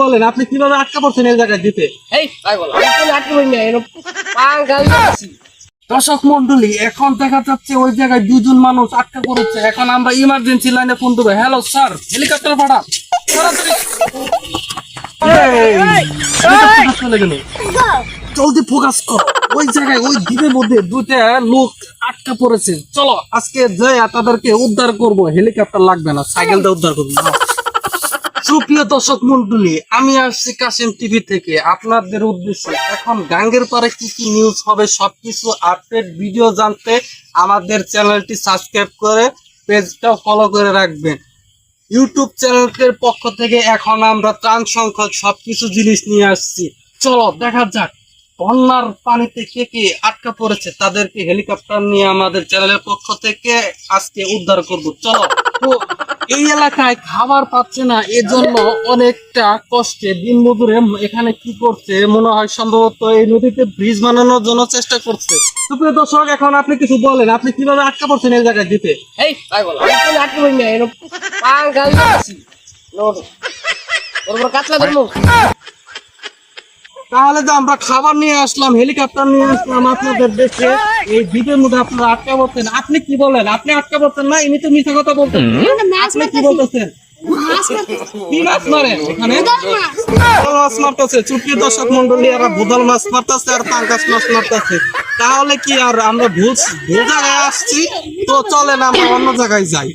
বলেন আপনি কীভাবে আটকা পড়ছেন এই জায়গায় দিতে? এই না পাঙ্গাল আছি। দর্শক মন্ডলী এখন দেখা যাচ্ছে ওই জায়গায় দুজন মানুষ আটকা পড়েছে। এখন আমরা ইমার্জেন্সি লাইনে ফোন দেবো। হ্যালো স্যার হেলিকপ্টার গেল। জলদি ফোকাস কর। ওই জায়গায় ওই দ্বীপের মধ্যে দুইটা লোক আটকা পড়েছে। চলো আজকে যাই তাদেরকে উদ্ধার করব। হেলিকপ্টার লাগবে না সাইকেল দিয়ে উদ্ধার করব। নাও। সুপ্রিয় দর্শক মন্ডলী, আমি আসছি কাশিম টিভি থেকে। আপনাদের উদ্দেশ্যে এখন গাঙ্গের পারে কি কি নিউজ হবে সবকিছু আপডেট ভিডিও জানতে আমাদের চ্যানেলটি সাবস্ক্রাইব করে পেজটা ফলো করে রাখবেন। ইউটিউব চ্যানেলের পক্ষ থেকে এখন আমরা ত্রাণ সংখ্যক সবকিছু জিনিস নিয়ে আসছি। চলো, দেখা যাক। বন্যার পানিতে কে কে আটকা পড়েছে তাদেরকে হেলিকপ্টার নিয়ে আমাদের চ্যানেলের পক্ষ থেকে আজকে উদ্ধার করব। চলো, তো এই এলাকায় খাবার পাচ্ছে না, এজন্য অনেকটা কষ্টে দিন মজুরে এখানে কি করছে মনে হয় সম্ভবত এই নদীতে ব্রিজ বানানোর জন্য চেষ্টা করছে। সুপ্রিয় দর্শক, এখন আপনি কিছু বলেন, আপনি কীভাবে আটকা পড়ছেন এই জায়গায় দিতে? এই আটকে পারি না পাঙ্গাল কাতলা ধরবো। তাহলে তো আমরা খাবার নিয়ে আসলাম হেলিকপ্টার নিয়ে আসলাম আপনাদের দেশে এই দ্বীপের মধ্যে আপনারা আটকা পড়ছেন আপনি কি বলেন? আপনি আটকা পড়ছেন না? এমনি তো মিথ্যা কথা বলতেন। আপনি কি বলতেছেন? মাছ মারেন এখানে? বোদাল মাছ। মারতেছে। চুটকি দর্শক মন্ডলী আর বোদাল মাছ মারতেছে আর পাঙ্কাশ মাছ মারতেছে। তাহলে কি আর আমরা ভুল ভুল জায়গায় আসছি? তো চলেন আমরা অন্য জায়গায় যাই।